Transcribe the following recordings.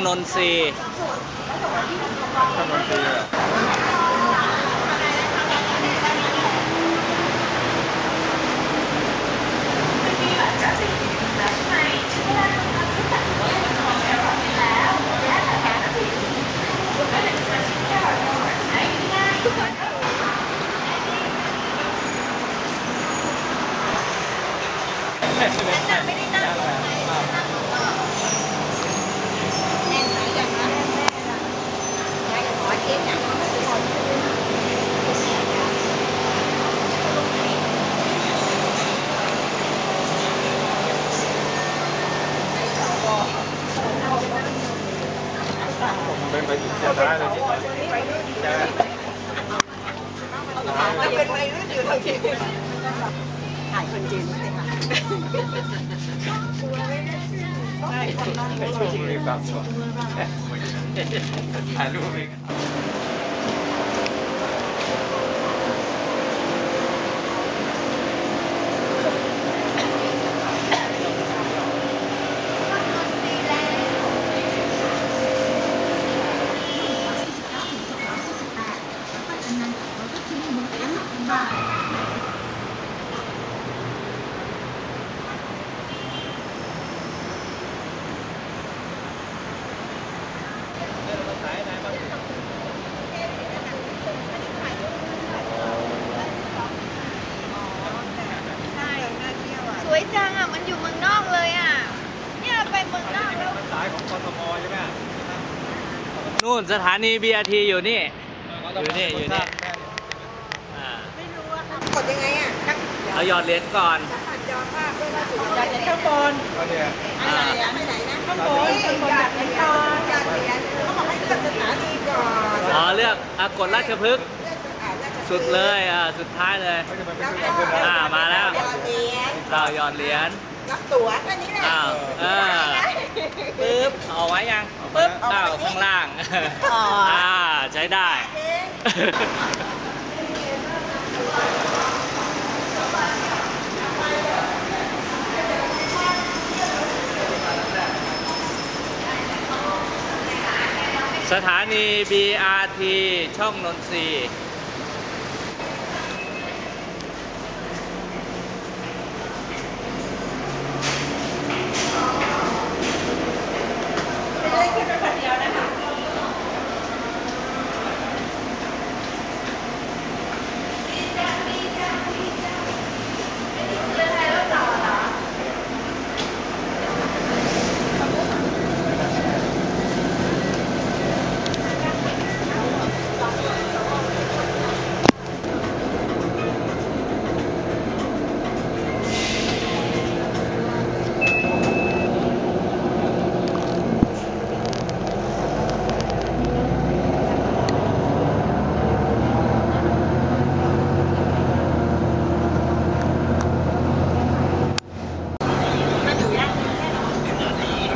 ช่องนนทรีย์ถนนตีเหรอเป็นไปจะได้ เลยที่จะมันเป็นวัยรุ่นอยู่ทางจีนถ่ายคนจีนไม่ได้ค่ะ ช่วงรีบแบบถ่ายรูปอีก สวยจังอะ มันอยู่เมืองนอกเลยอะ เนี่ยเราไปเมืองนอกแล้ว สายของกทมใช่ไหม นู่น สถานี BRT อยู่นี่ อยู่นี่ อยู่นี่อ่ากดยังไงอะเอาหยอดเหรียญก่อนจอภาพด้วยว่าอยากเห็นข้างบนก็เนี่ยอะไรอะไม่ไหนนะข้างบนข้างบนอยากเห็นตอนอยากเห็นเขาบอกให้เลือกสถานีก่อนอ๋อเลือกอะกดราชพฤกษ์เลือกสถานีสุดเลยอ่าสุดท้ายเลยก็จะเป็นแล้วขึ้นก็ขึ้นอ่ามาแล้วหยอดเหรียญเราหยอดเหรียญ รับตั๋วแค่นี้แหละอ้าวเออปึ๊บเอาไว้ยังปึ๊บอ้าวข้างล่างอ๋ออ่อ่าใช้ได้เองสถานี BRT ช่องนนทรีย์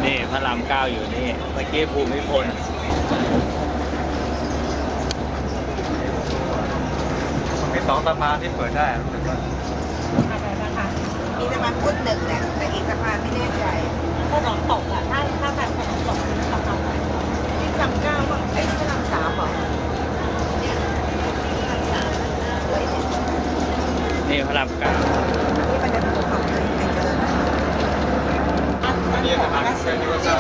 นี่พระรามเก้า อยู่นี่เมื่อกี้ภูมิพลมีสองสะพานที่เปิดได้รู้สึกว่ามีสะพานพุทธหนึ่งแหละแต่อีกสะพานไม่แน่ใจขนมตกอะถ้าถ้าแบบขนมตกคือสะพานไหนที่จำเก้าป่ะไอ้ที่จำสามเหรอเนี่ยจำสามสวยเนี่ยนี่พระรามเก้านี่มันจะเป็นของไหนเจออันนี้สะพานเป็นที่ว่าสร้า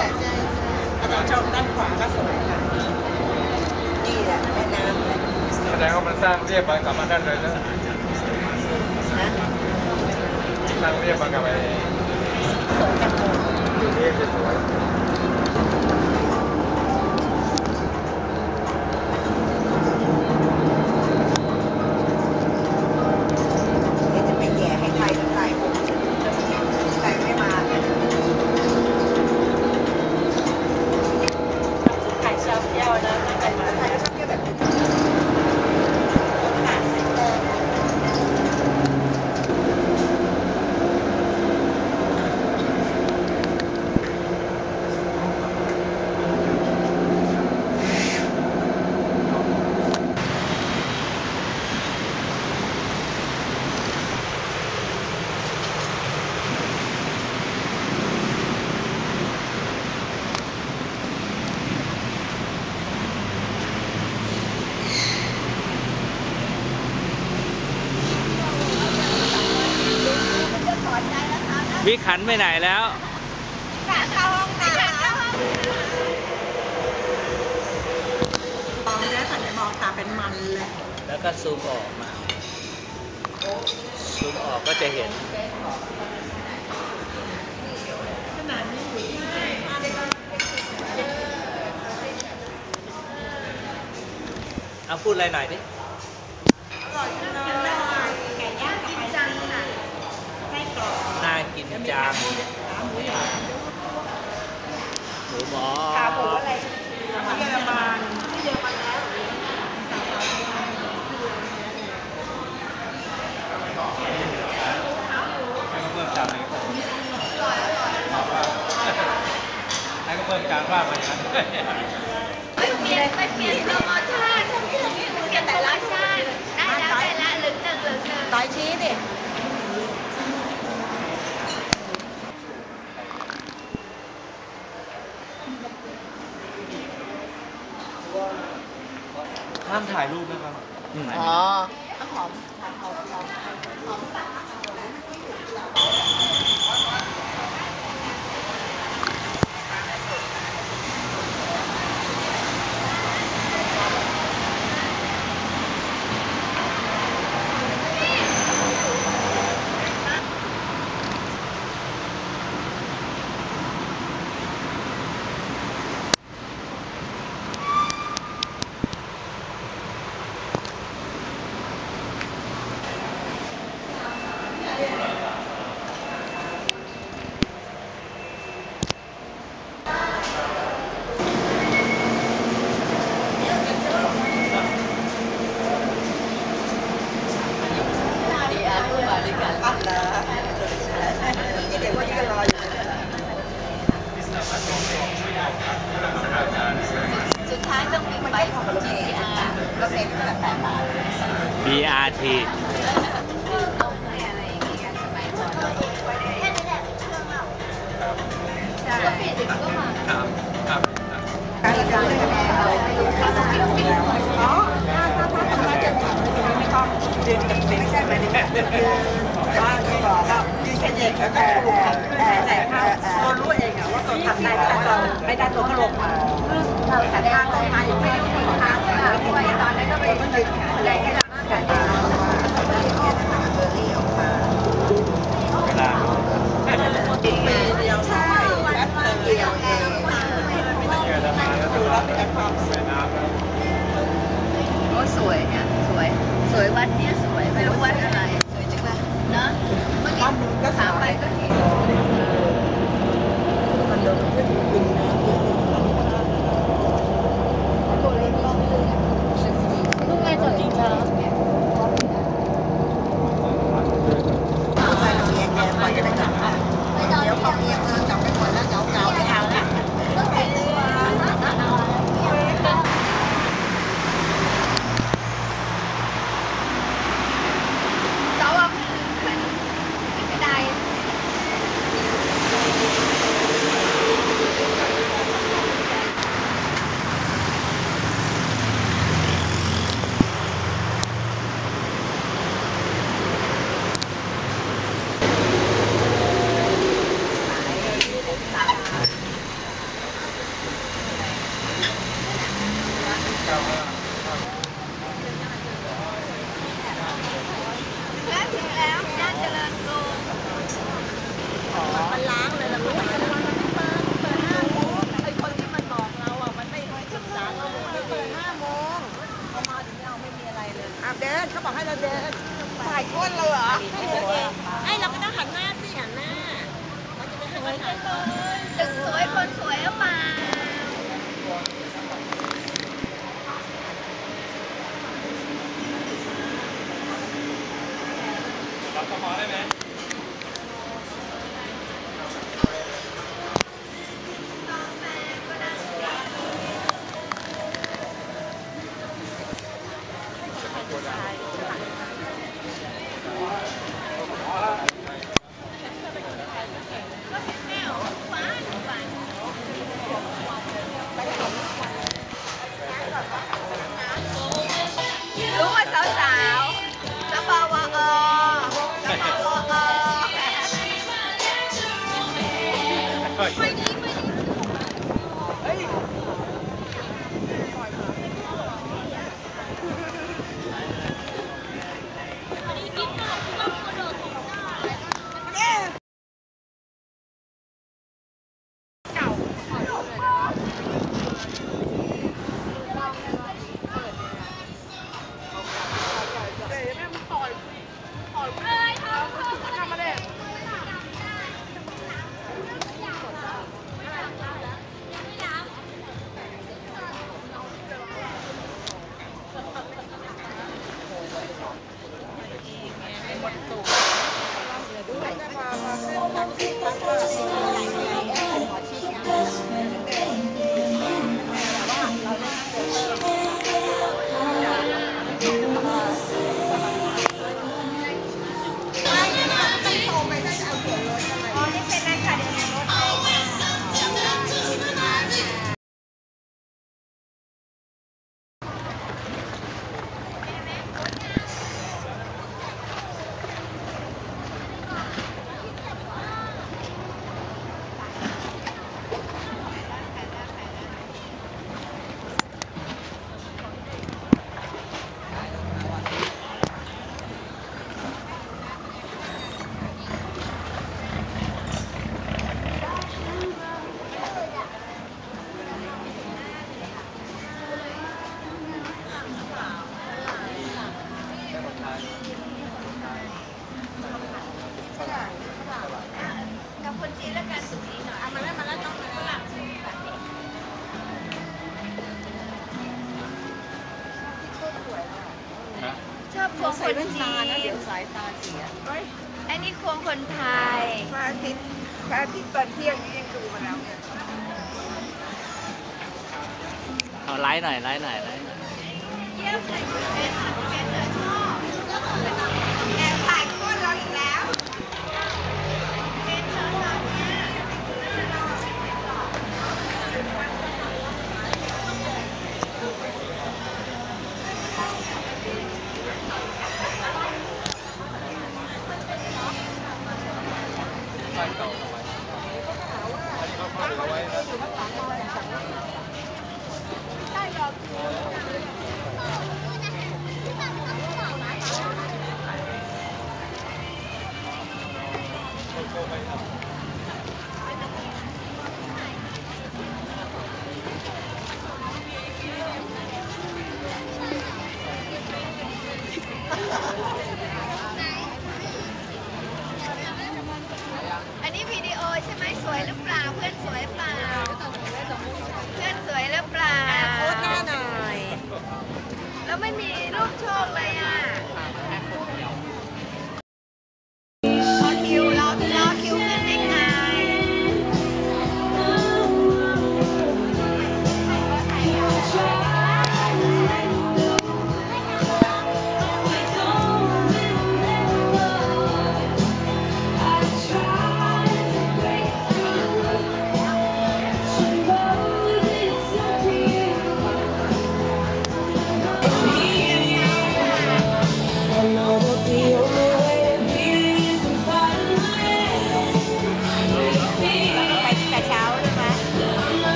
งอาจารย์ชมด้านขวาก็สวยค่ะนี่แหละแม่น้ำเลยแสดงว่ามันสร้างเรียบไปกับมันนั่นเลยนะนะสร้างเรียบมากับไอ้สวยจังเลยนี่จะสวย เดี๋ยวจะไปแย่ให้ใครทั้งหลายผมใครไม่มาไข่ชอบเที่ยวนะไข่ไข่ชอบเที่ยวแบบนี้ผ่านเซ็นเตอร์นะ วิขันไปไหนแล้วเข้าห้องน้ำมองได้สัญญามองตาเป็นมันเลย แล้วก็ซูมออกมา ซูมออกก็จะเห็นขนาดนี้อยู่ที่เอาพูดอะไรหน่อยดิ กินจังขาหมูหมูหมอขาหมูอะไรที่เยอรมันที่เยอรมันแล้วให้ก็เพิ่มจานหนึ่งให้ก็เพิ่มจานว่ามาอย่างนั้นไม่เปลี่ยนไม่เปลี่ยนโปรโมชั่นเปลี่ยนแต่ละชาติได้แล้วได้แล้วหลึงหนึ่งหลึงหนึ่งต่อยชี้ดิ ห้ามถ่ายรูปนะครับอืมอ๋อหอมหอมหอมหอม ดีอะพูดมาด้วยกันอะเหรอนี่เด็กคนนี้ก็รออยู่ สุดท้ายต้องมีใบของ GR ก็เป็นแบบแปดบาท BRT ต้องอะไรอย่างเงี้ยสมัยก่อนแค่นี้แหละใช่ก็เปลี่ยนถึงก็มา ครับครับ การละการเลยเราถ้าถ้าอ๋อถ้าถ้าถ้าทำงานจะทำไม่ต้องยืนกันเป็นไม่ใช่ไหมนี่คือว่าที่บอกว่ายืนแค่เด็กแล้วก็ถูกแต่แต่ถ้าตัวรู้เองอะว่าตัวทำได้แต่เรา ไม่ได้ตัวก็ลงมาเราแต่ทางลงมายังไม่รู้ทางเลยด้วยตอนนั้นก็ไปมันยืนอะไรให้เราแต่ตาออกมาเวลาปีเดียวใช่แป๊บเดียวเองกิดมาแล้วดูแล้วเป็นความสวยน้ำแล้วโอ้สวยเนี่ยสวยสวยวัดเนี้ยสวยไม่รู้วัดอะไรสวยจังเลยเนาะเมื่อกี้ก็ถามไปก็เห็น together. ายตาเสียอันนี้ควงคนไทยพระอาทิตย์พระอาทิตย์ตอนเที่ยงนี่ยังดูมาแล้วเนี่ยเอาไลฟ์หน่อยไลฟ์หน่อยไลฟ์หน่อย เยี่ยมเลยเป็นเป็นเลยชอบแอบ Tất.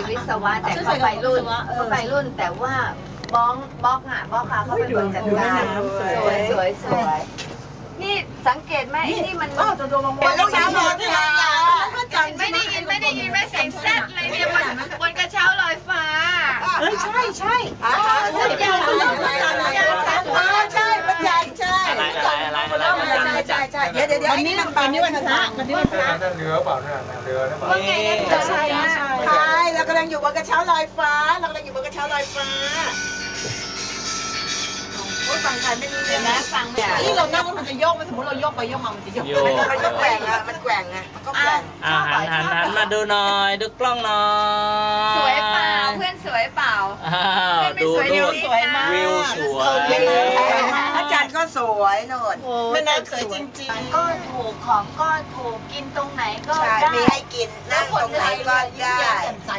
วไปวิศวะแต่เขาไปรุ่นเขาไปรุ่นแต่ว่าบ้องบล็อกอะบล็อกค่ะเขาเป็นคนจัดการสวยสวยสวยนี่สังเกตไหมไอ้นี่มันเห็นแล้วเช้านอนที่ร้านก็จำไม่ได้ยินไม่ได้ยินแม่เสียงแซ่ดเลยเนี่ยบนบนกระเช้าลอยฟ้าเอ้ยใช่ใช่อ๋อสัญญาณสัญญาณสัญญาณ อะไรอะไรอะไรใช่ใช่ใช่เดี๋ยวเดี๋ยววันนี้วันนี้วันพระวันนี้วันพระนั่นเรือเปล่านั่นเรือหรือเปล่าว่าไงนะเธอใช่ใช่ใช่เรากำลังอยู่บนกระเช้าลอยฟ้า เรากำลังอยู่บนกระเช้าลอยฟ้าฟังใครไม่รู้เรื่องนะฟังไม่ได้นี่เรานั่งมันจะโยกมันสมมติเราโยกไปโยกมา มันจะโยกมันก็แกว่งอะมันแกว่งอะมันก็แกว่งอ่าหันหันหันมาดูหน่อย ดูกล้องหน่อย สวยเปล่าเพื่อน อ้าวดูเพื่อนไม่สวยเดี๋ดูยวนี้นะวิวสวยอาจารย์ก็ก็สวยโนดแม่น้ำสวยจริงก็ถูกของก็ถูกกินตรงไหนก็ๆใช่ได้มีให้กินนั่งตรงไหนก็ได้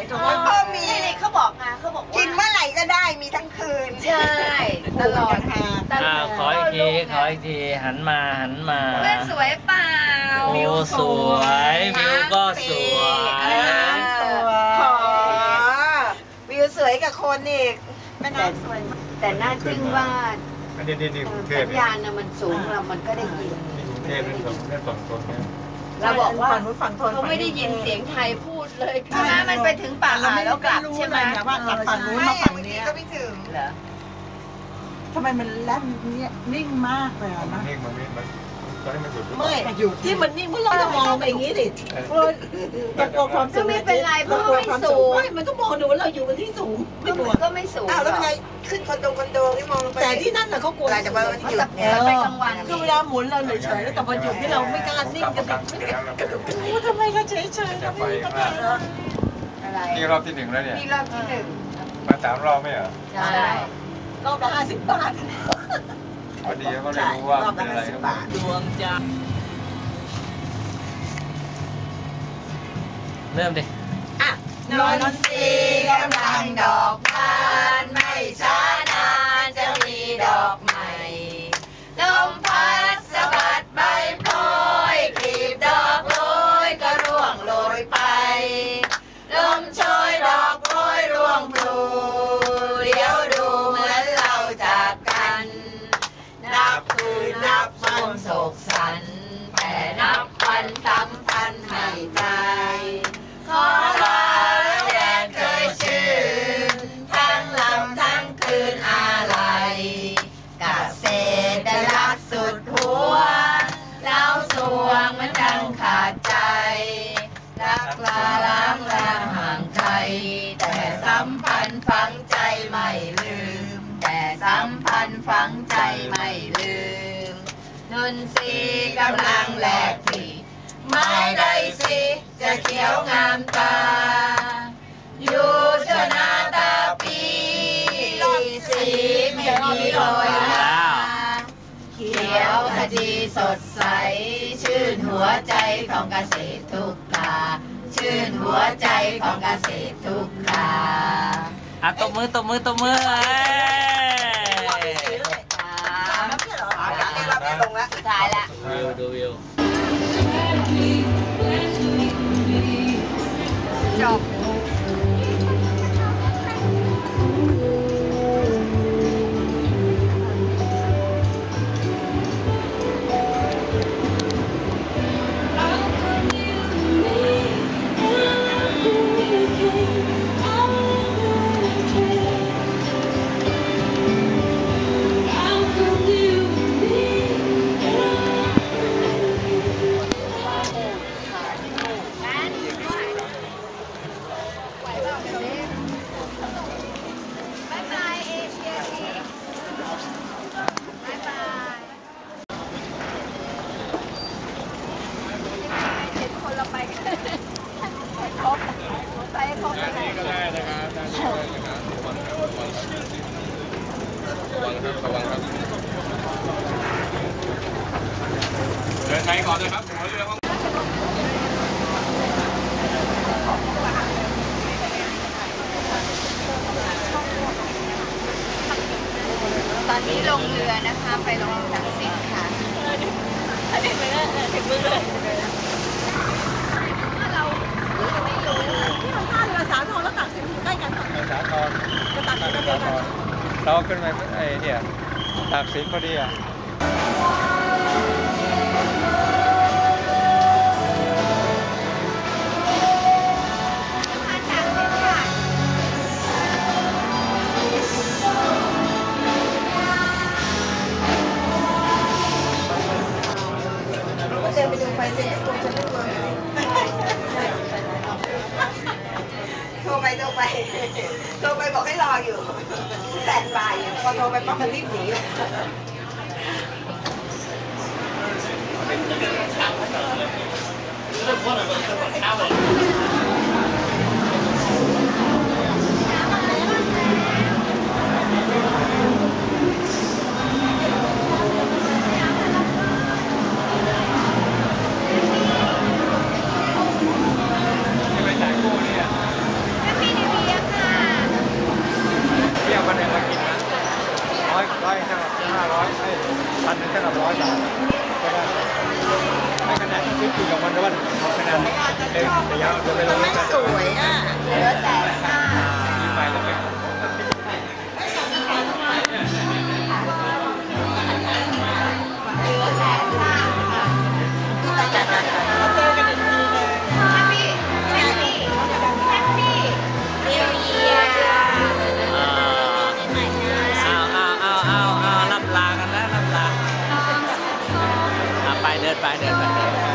เออก็มีนี่เขาบอกไงเขาบอกว่ากินเมื่อไหร่ก็ได้มีทั้งคืนใช่ตลอดตลอ่าอดขออีกทีขออีกทีหันมาหันมาเพื่อนสวยเปล่าโอ้สวยวิวก็สวยน้ำสวยหอ วิวสวยกับคนอีกแม่น้ำสวยมากแต่น่าทึ่งว่าอันนี้นี่นี่กรุงเทพสัญเนี่ยญาณน่ะมันสูงเรามันก็ได้ยิน นี่กรุงเทพเป็นสองแค่สองคนเนี่ยเราบอกว่าฝั่งนู้นฝั่งทนเขาไม่ได้ยินเสียงไทยพูดเลยใช่ไหมมันไปถึงป่าอ่าแล้วกลับใช่ไหมแต่ว่าจากฝั่งนู้นมาฝั่งนี้ก็ไม่ถึงเหรอทำไมมันแล่นเนี่ยนิ่งมากเลยอะนะนิ่งมันไม่มัน ตอนนี้มันหยุดหรือเปไม่ล่าที่มันนิ่งเพราะเราจะมองไปอย่างนี้ดิเออตะโกนความสูก็งไม่เป็นไรเพราะว่าไม่สูงไม่มันก็มองดูว่าเราอยู่บนที่สูงไม่กลัวก็ไม่สูงอ้าวแล้วเป็นไงขึ้นคอนโดคอนโดที่มองลงไป แต่ที่นั่นน่ะเขากลัวอะไรแต่ว่ามันหยุด เออไปกลางวันคือเวลาหมุนเราเฉยๆแล้วแต่พอหยุดที่เราไม่กล้านิ่งกันดิโอ้ทำไมเขาเฉยๆจะทำไฟไมข้างเขาล่างอะไรนี่รอบที่หนึ่งแล้วเนี่ย นี่รอบที่หนึ่งมาสามรอบไม่เหรอ ใช่ รอบละห้าสิบบาท พอดีเขาเลยรู้ว่าใช่รอ นธ์ฝังใจไม่ลืม แต่สัมพันธ์ฝังใจไม่ลืมนนทรีกำลังแหลกปีไม้ใดสิจะเขียวงามตา อยู่ชนาตาปีสีไม่มีโรยลาเขียวขจีสดใส ชื่นหัวใจของเกษตรทุกตาชื่นหัวใจของเกษตรทุกตา อะตบมือตบมือตบมือเอ้ยสามอ๋อจากนี้เราไม่ลงแล้วสุดท้ายละวิวดูวิว จบบ๊ ครับระวังครับเดินไปก่อนเลยครับหัวเรือตอนนี้ลงเรือนะคะไปลงทักษิณค่ะอันนี้ไม่ได้ถึงมือเลยถ้าเราไม่รู้ท่าเรือสามทองแล้วตากสินอยู่ใกล้กันค่ะไปสาทรจะตากไปสินสากันเดียวทกันร เราขึ้นไปไอ้เนี่ยตากสินพอดีอะ 拜拜。